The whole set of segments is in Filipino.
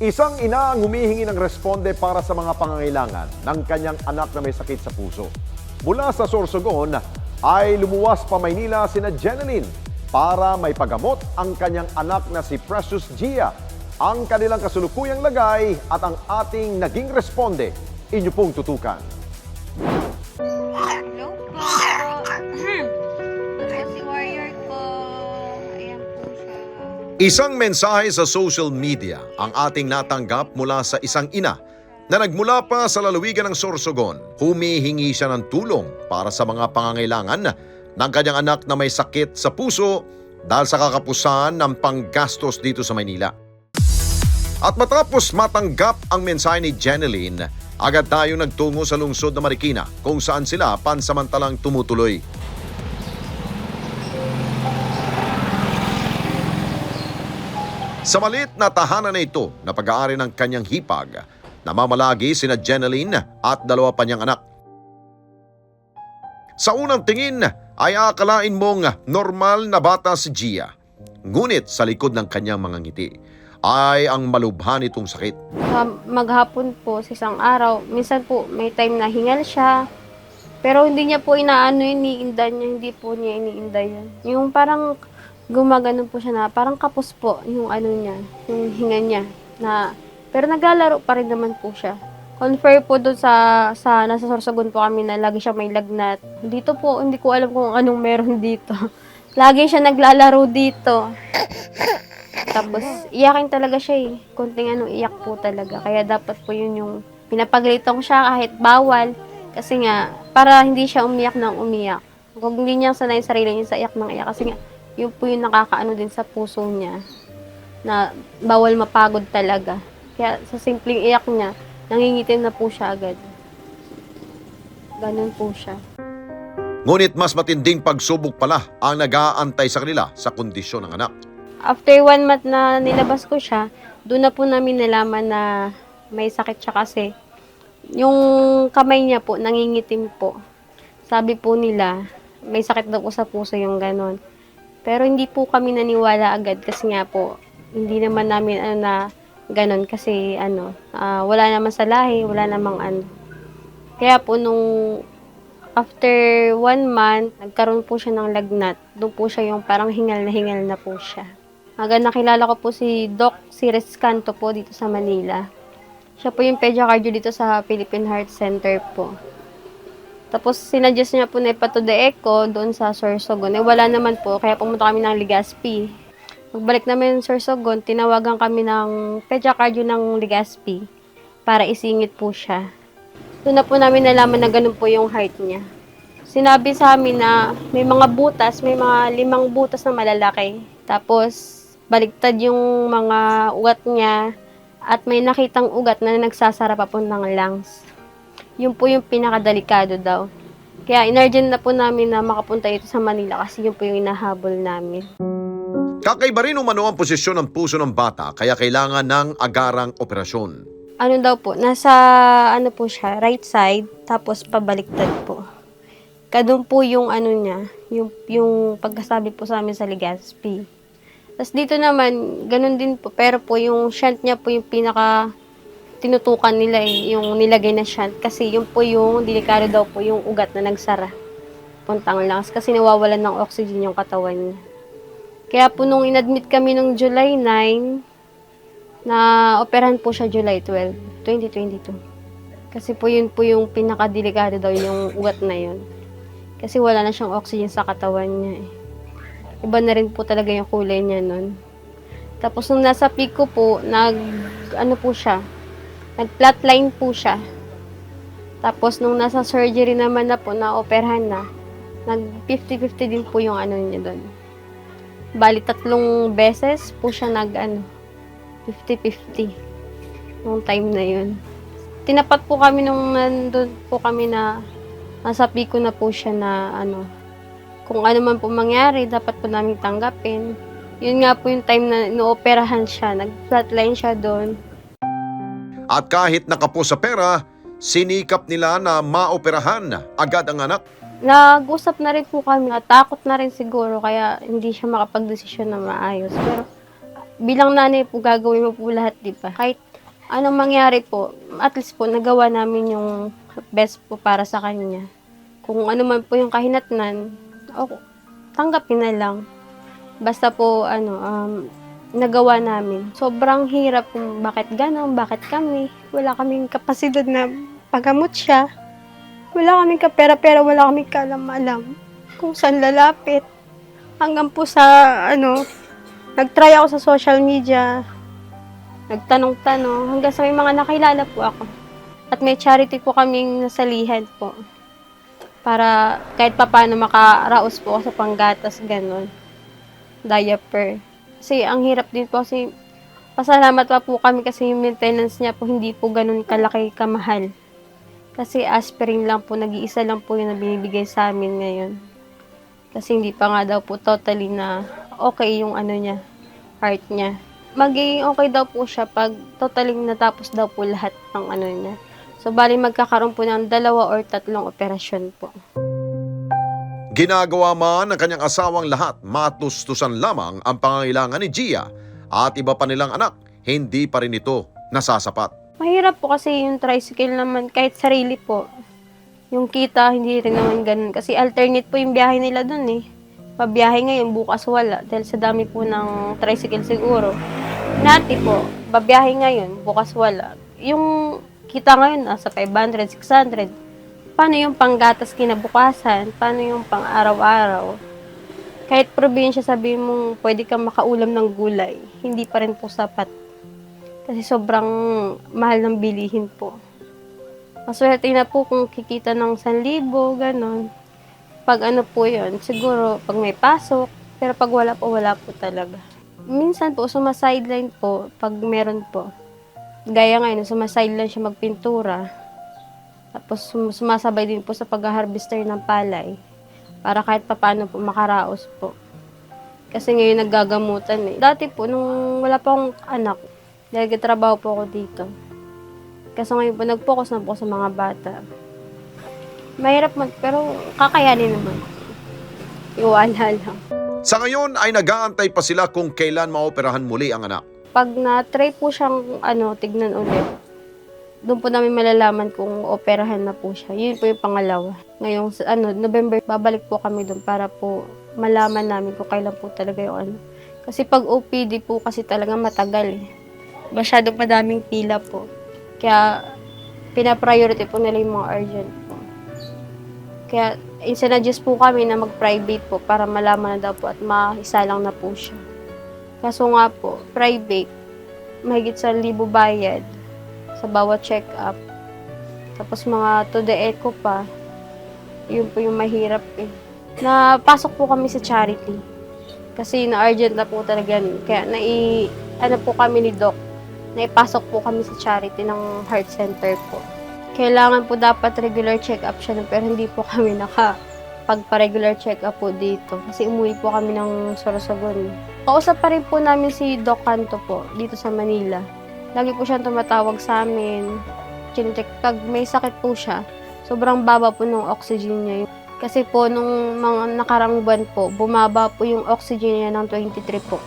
Isang ina ang humihingi ng responde para sa mga pangangailangan ng kanyang anak na may sakit sa puso. Mula sa Sorsogon ay lumuwas pa Maynila sina Jeneline para may pagamot ang kanyang anak na si Precious Gia. Ang kanilang kasulukuyang lagay at ang ating naging responde, inyo pong tutukan. Isang mensahe sa social media ang ating natanggap mula sa isang ina na nagmula pa sa lalawigan ng Sorsogon. Humihingi siya ng tulong para sa mga pangangailangan ng kanyang anak na may sakit sa puso dahil sa kakapusan ng panggastos dito sa Maynila. At matapos matanggap ang mensahe ni Jeneline, agad tayong nagtungo sa lungsod na Marikina kung saan sila pansamantalang tumutuloy. Sa maliit na tahanan na ito na pag-aari ng kanyang hipag, namamalagi sina Jeneline at dalawa pa niyang anak. Sa unang tingin ay akalain mong normal na bata si Gia. Ngunit sa likod ng kanyang mga ngiti ay ang malubhan itong sakit. Sa maghapon po, sa isang araw, minsan po may time na hingal siya. Pero hindi niya po inaano iniinda niya, hindi po niya iniinda yun. Yung parang gumagano po siya na, parang kapos po yung ano niya, yung hinga niya. Na, pero naglalaro pa rin naman po siya. Confer po doon sa, sa nasa Sorsogon po kami na lagi siya may lagnat. Dito po, hindi ko alam kung anong meron dito. Lagi siya naglalaro dito. Tapos, iyakin talaga siya eh. Kunting ano, iyak po talaga. Kaya dapat po yun yung pinapagalitong siya kahit bawal. Kasi nga, para hindi siya umiyak ng umiyak. Kung hindi niya sanay sarili niya sa iyak ng iyak. Kasi nga, yun po yung nakakaano din sa puso niya. Na bawal mapagod talaga. Kaya sa simpleng iyak niya, nangingitim na po siya agad. Ganun po siya. Ngunit mas matinding pagsubok pala ang nag-aantay sa kanila sa kondisyon ng anak. After one month na nilabas ko siya, doon na po namin nalaman na may sakit siya kasi. Yung kamay niya po, nangingitim po. Sabi po nila, may sakit daw po sa puso yung ganon. Pero hindi po kami naniwala agad kasi nga po, hindi naman namin ano na ganon kasi ano, ah, wala naman sa lahi, wala namang ano. Kaya po nung after one month, nagkaroon po siya ng lagnat. Doon po siya yung parang hingal na hingal na po siya. Hanggang nakilala ko po si Doc Cires Canto po dito sa Manila. Siya po yung pediacardio dito sa Philippine Heart Center po. Tapos sinadjust niya po na ipato de echo doon sa Sorsogon. Eh wala naman po, kaya pumunta kami ng Legazpi. Pagbalik namin sa Sorsogon, tinawagan kami ng pediacardio ng Legazpi para isingit po siya. Doon na po namin nalaman na ganun po yung heart niya. Sinabi sa amin na may mga butas, may mga limang butas na malalaki. Tapos, baligtad yung mga ugat niya at may nakitang ugat na nagsasara papuntang lungs. Yun po yung pinakadelikado daw. Kaya inurgent na po namin na makapunta ito sa Manila kasi yun po yung inahabol namin. Kakaiba rin umano ang posisyon ng puso ng bata kaya kailangan ng agarang operasyon. Ano daw po, nasa ano po siya, right side, tapos pabaliktad po. Kadun po yung ano niya, yung, yung pagkasabi po sa amin sa Legazpi. Tapos dito naman, ganun din po, pero po yung shunt niya po yung pinaka tinutukan nila eh, yung nilagay na shunt. Kasi yun po yung, delikado daw po yung ugat na nagsara. Puntang lungs. Kasi nawawalan ng oxygen yung katawan niya. Kaya po nung inadmit kami nung July 9, na operahan po siya July 12, 2022. Kasi po yun po yung pinakadelikado daw yung ugat na yun. Kasi wala na siyang oxygen sa katawan niya eh. Iba na rin po talaga yung kulay niya nun. Tapos nung nasa ko po, nag, ano po siya, nag-flatline po siya. Tapos nung nasa surgery naman na po, na-operahan na, nag 50-50 din po yung ano niya doon. Bali, tatlong beses po siya nag, ano, 50-50 nung time na yun. Tinapat po kami nung nandun po kami na nasa piko na po siya na ano, kung ano man po mangyari, dapat po namin tanggapin. Yun nga po yung time na inooperahan siya, nag-flatline siya doon. At kahit nakapo sa pera, sinikap nila na maoperahan agad ang anak. Nag-usap na rin po kami, natakot na rin siguro, kaya hindi siya makapag-desisyon na maayos. Pero bilang nanay po, gagawin mo po lahat, di ba? Kahit anong mangyari po, at least po nagawa namin yung best po para sa kanya. Kung ano man po yung kahinatnan, o tanggapin na lang. Basta po ano, um, nagawa namin. Sobrang hirap kung bakit ganon, bakit kami. Wala kaming kapasidad na pagamot siya. Wala kaming kapera-pera, wala kaming kalam-alam kung saan lalapit. Hanggang po sa, ano, nag-try ako sa social media, nagtanong-tanong, hanggang sa may mga nakilala po ako. At may charity po kaming nasalihan po. Para kahit papaano makaraos po ako sa panggatas, ganun. Diaper. Kasi ang hirap din po kasi pasalamat pa po kami kasi yung maintenance niya po hindi po ganun kalaki kamahal. Kasi aspirin lang po, nag-iisa lang po yung binibigay sa amin ngayon. Kasi hindi pa nga daw po totally na okay yung ano niya, heart niya. Magiging okay daw po siya pag totally natapos daw po lahat ng ano niya. So, bali magkakaroon po ng dalawa or tatlong operasyon po. Ginagawa man ng kanyang asawang lahat, matustusan lamang ang pangangailangan ni Gia at iba pa nilang anak, hindi pa rin ito nasasapat. Mahirap po kasi yung tricycle naman, kahit sarili po. Yung kita, hindi rin naman ganun. Kasi alternate po yung biyahe nila dun eh. Pabiyahe ngayon, bukas wala. Dahil sa dami po ng tricycle siguro. Nati po, babiyahe ngayon, bukas wala. Yung kita ngayon, nasa 500, 600. Paano yung panggatas kinabukasan? Paano yung pang araw-araw? Kahit probinsya sabihin mong pwede kang makaulam ng gulay, hindi pa rin po sapat. Kasi sobrang mahal ng bilihin po. Maswerte na po kung kikita ng 1,000, ganon. Pag ano po yun, siguro pag may pasok, pero pag wala po, wala po talaga. Minsan po, sumasideline po pag meron po. Gaya ngayon, sumasideline siya magpintura. Tapos sum- sumasabay din po sa pag-harvester ng palay. Para kahit papaano po makaraos po. Kasi ngayon naggagamutan eh. Dati po, nung wala pa akong anak, dahil trabaho po ako dito. Kasi ngayon po, nag-focus na po sa mga bata. Mahirap man, pero kakayanin naman. Iwala lang. Sa ngayon ay nag-aantay pa sila kung kailan maoperahan muli ang anak. Pag na-try po siyang ano, tignan ulit, doon po namin malalaman kung operahan na po siya. Yun po yung pangalawa. Ngayong ano, November, babalik po kami doon para po malaman namin kung kailan po talaga yung ano. Kasi pag OPD po kasi talaga matagal eh. Masyado madaming pila po. Kaya pina-priority po nila yung mga urgent po. Kaya insinuggest po kami na mag-private po para malaman na daw po at maisa lang na po siya. Kaso nga po, private, mahigit sa libo bayad sa bawat check-up. Tapos mga to the echo pa, yun po yung mahirap eh. Napasok po kami sa charity. Kasi na-urgent na po talaga. Kaya nai, ano po kami ni Doc, naipasok po kami sa charity ng heart center po. Kailangan po dapat regular check-up siya, pero hindi po kami naka pagpa-regular check-up po dito. Kasi umuwi po kami ng Sorsogon. Kausap pa rin po namin si Doc Canto po, dito sa Manila. Lagi po siyang tumatawag sa amin. Chinecheck. Pag may sakit po siya, sobrang baba po ng oxygen niya. Kasi po, nung mga nakarang buwan po, bumaba po yung oxygen niya ng 23 po.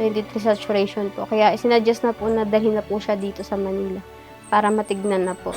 23 saturation po. Kaya isinuggest na po na dalhin na po siya dito sa Manila para matignan na po.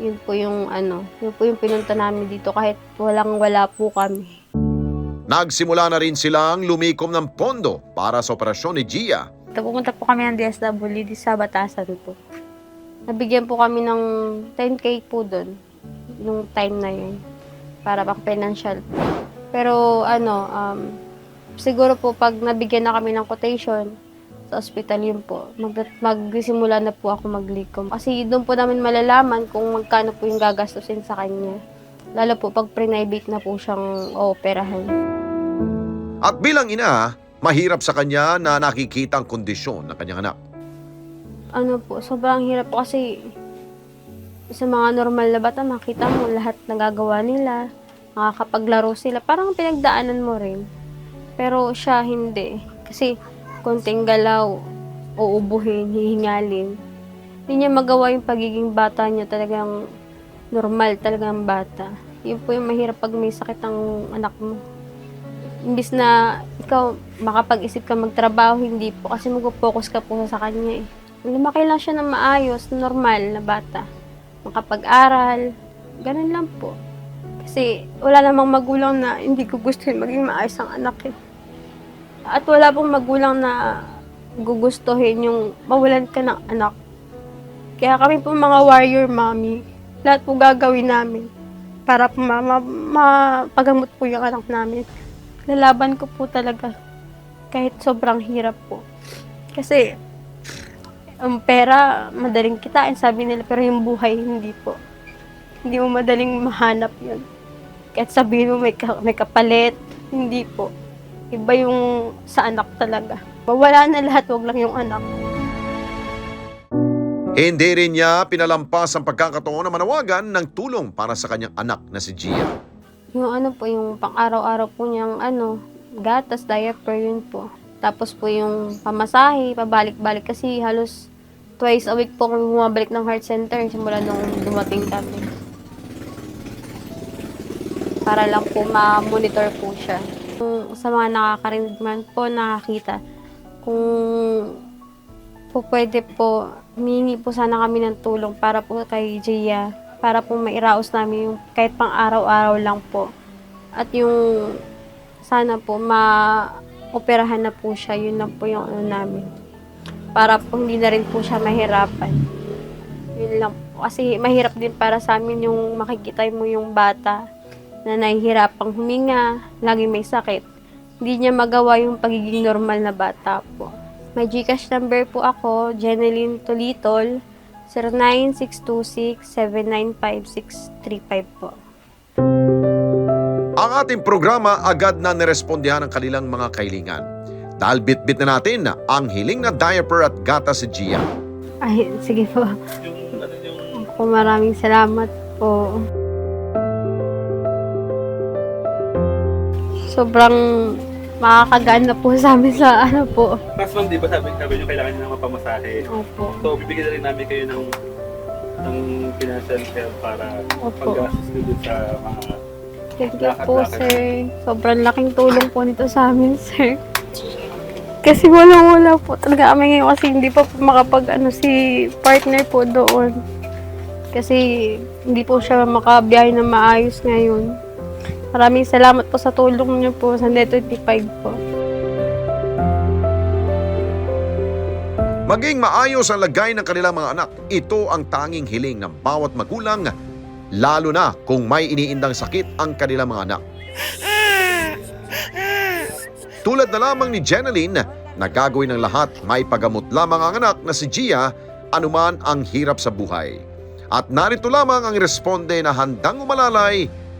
Yun po yung ano, yun po yung pinunta namin dito kahit walang wala po kami. Nagsimula na rin silang lumikom ng pondo para sa operasyon ni Gia. Ito, pumunta po kami ng DSWD sa Batasan po. Nabigyan po kami ng 10k po doon, nung time na yun, para pang financial. Pero ano, um, siguro po pag nabigyan na kami ng quotation sa hospital yun po, mag, magsimula na po ako maglikom. Kasi doon po namin malalaman kung magkano po yung gagastusin sa kanya. Lalo po pag pre-private na po siyang ooperahan. At bilang ina, mahirap sa kanya na nakikita ang kondisyon ng kanyang anak. ano po, sobrang hirap po kasi sa mga normal na bata, makita mo lahat nagagawa nila, nakakapaglaro sila, parang pinagdaanan mo rin. Pero siya hindi. Kasi konting galaw, uubuhin, hihingalin. Hindi niya magawa yung pagiging bata niya talagang normal talagang bata. Yun po yung mahirap pag may sakit ang anak mo. Imbis na ikaw makapag-isip ka magtrabaho, hindi po. Kasi mag-focus ka po sa kanya eh. lumaki lang siya ng maayos, normal na bata. Makapag-aral, ganun lang po. Kasi wala namang magulang na hindi ko gusto maging maayos ang anak eh. At wala pong magulang na gugustuhin yung mawalan ka ng anak. Kaya kami po mga warrior mommy, lahat po gagawin namin para po ma- ma- mapagamot po yung anak namin. Lalaban ko po talaga kahit sobrang hirap po. Kasi ang pera, madaling kitain, sabi nila, pero yung buhay, hindi po. Hindi mo madaling mahanap yun. Kahit sabihin mo may, ka- may kapalit, hindi po. Iba yung sa anak talaga. Mawala na lahat, wag lang yung anak. Hindi rin niya pinalampas ang pagkakataon na manawagan ng tulong para sa kanyang anak na si Gia. Yung ano po, yung pang-araw-araw po niyang ano, gatas, diaper, yun po. Tapos po yung pamasahe, pabalik-balik kasi halos twice a week po kami bumabalik ng heart center simula nung dumating kami. Para lang po ma-monitor po siya. Kung sa mga nakakarinig man po, nakakita, kung po pwede po, humingi po sana kami ng tulong para po kay Gia, para po mairaos namin yung kahit pang araw-araw lang po. At yung sana po ma-operahan na po siya, yun lang po yung ano namin. Para po hindi na rin po siya mahirapan. Yun lang po. Kasi mahirap din para sa amin yung makikita mo yung bata na nahihirapang huminga, lagi may sakit. Hindi niya magawa yung pagiging normal na bata po. May Gcash number po ako, Jeneline Tolitol, 0962679565 po. Ang ating programa agad na nirespondihan ang kanilang mga kailingan. Dahil bitbit na natin ang hiling na diaper at gata si Gia. Ay, sige po. Po, maraming salamat po. Sobrang makakagaan na po sa amin sa ano po. last month, di ba sabi, sabi nyo kailangan nyo ng mapamasahe. Opo. So, bibigyan na rin namin kayo ng ng financial help para Opo. pag-assist nyo dun sa mga Thank you po, sir. Sobrang laking tulong po nito sa amin, sir. Kasi walang-wala po talaga kami ngayon kasi hindi pa po makapag ano, si partner po doon. Kasi hindi po siya makabiyahe na maayos ngayon. Maraming salamat po sa tulong niyo po sa Net 25 po. Maging maayos ang lagay ng kanilang mga anak. Ito ang tanging hiling ng bawat magulang, lalo na kung may iniindang sakit ang kanilang mga anak. Tulad na lamang ni Jeneline, na gagawin ng lahat may pagamot lamang ang anak na si Gia anuman ang hirap sa buhay. At narito lamang ang responde na handang umalalay